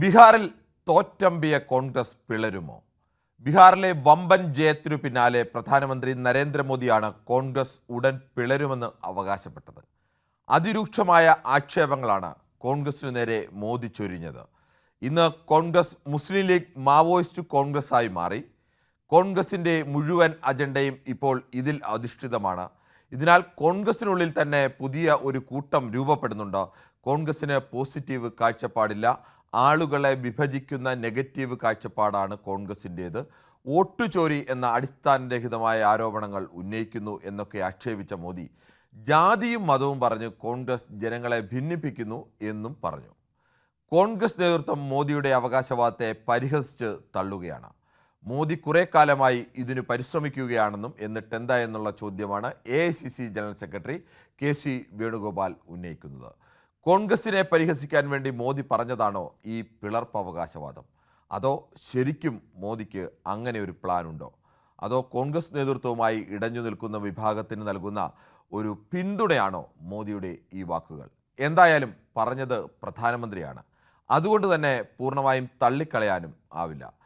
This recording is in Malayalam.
ബീഹാറിൽ തോറ്റമ്പിയ കോൺഗ്രസ് പിളരുമോ? ബീഹാറിലെ വമ്പൻ ജയത്തിനു പിന്നാലെ പ്രധാനമന്ത്രി നരേന്ദ്രമോദിയാണ് കോൺഗ്രസ് ഉടൻ പിളരുമെന്ന് അവകാശപ്പെട്ടത്. അതിരൂക്ഷമായ ആക്ഷേപങ്ങളാണ് കോൺഗ്രസിനു നേരെ മോദി ചൊരിഞ്ഞത്. ഇന്ന് കോൺഗ്രസ് മുസ്ലിം ലീഗ് മാവോയിസ്റ്റ് കോൺഗ്രസ്സായി മാറി. കോൺഗ്രസിന്റെ മുഴുവൻ അജണ്ടയും ഇപ്പോൾ ഇതിൽ അധിഷ്ഠിതമാണ്. ഇതിനാൽ കോൺഗ്രസിനുള്ളിൽ തന്നെ പുതിയ ഒരു കൂട്ടം രൂപപ്പെടുന്നുണ്ട്. കോൺഗ്രസിന് പോസിറ്റീവ് കാഴ്ചപ്പാടില്ല. ആളുകളെ വിഭജിക്കുന്ന നെഗറ്റീവ് കാഴ്ചപ്പാടാണ് കോൺഗ്രസിന്റേത്. വോട്ടുചോരി എന്ന അടിസ്ഥാനരഹിതമായ ആരോപണങ്ങൾ ഉന്നയിക്കുന്നു എന്നൊക്കെ ആക്ഷേപിച്ച മോദി ജാതിയും മതവും പറഞ്ഞ് കോൺഗ്രസ് ജനങ്ങളെ ഭിന്നിപ്പിക്കുന്നു എന്നും പറഞ്ഞു. കോൺഗ്രസ് നേതൃത്വം മോദിയുടെ അവകാശവാദത്തെ പരിഹസിച്ച് തള്ളുകയാണ്. മോദി കുറേ കാലമായി ഇതിനു പരിശ്രമിക്കുകയാണെന്നും എന്നിട്ട് എന്താ എന്നുള്ള ചോദ്യമാണ് A general secretary K C Venugopal ഉന്നയിക്കുന്നത്. കോൺഗ്രസിനെ പരിഹസിക്കാൻ വേണ്ടി മോദി പറഞ്ഞതാണോ ഈ പിളർപ്പവകാശവാദം? അതോ ശരിക്കും മോദിക്ക് അങ്ങനെ ഒരു പ്ലാൻ ഉണ്ടോ അതോ കോൺഗ്രസ് നേതൃത്വവുമായി ഇടഞ്ഞു നിൽക്കുന്ന വിഭാഗത്തിന് നൽകുന്ന ഒരു പിന്തുണയാണോ മോദിയുടെ ഈ വാക്കുകൾ? എന്തായാലും പറഞ്ഞത് പ്രധാനമന്ത്രിയാണ്. അതുകൊണ്ട് തന്നെ പൂർണമായും തള്ളിക്കളയാനും ആവില്ല.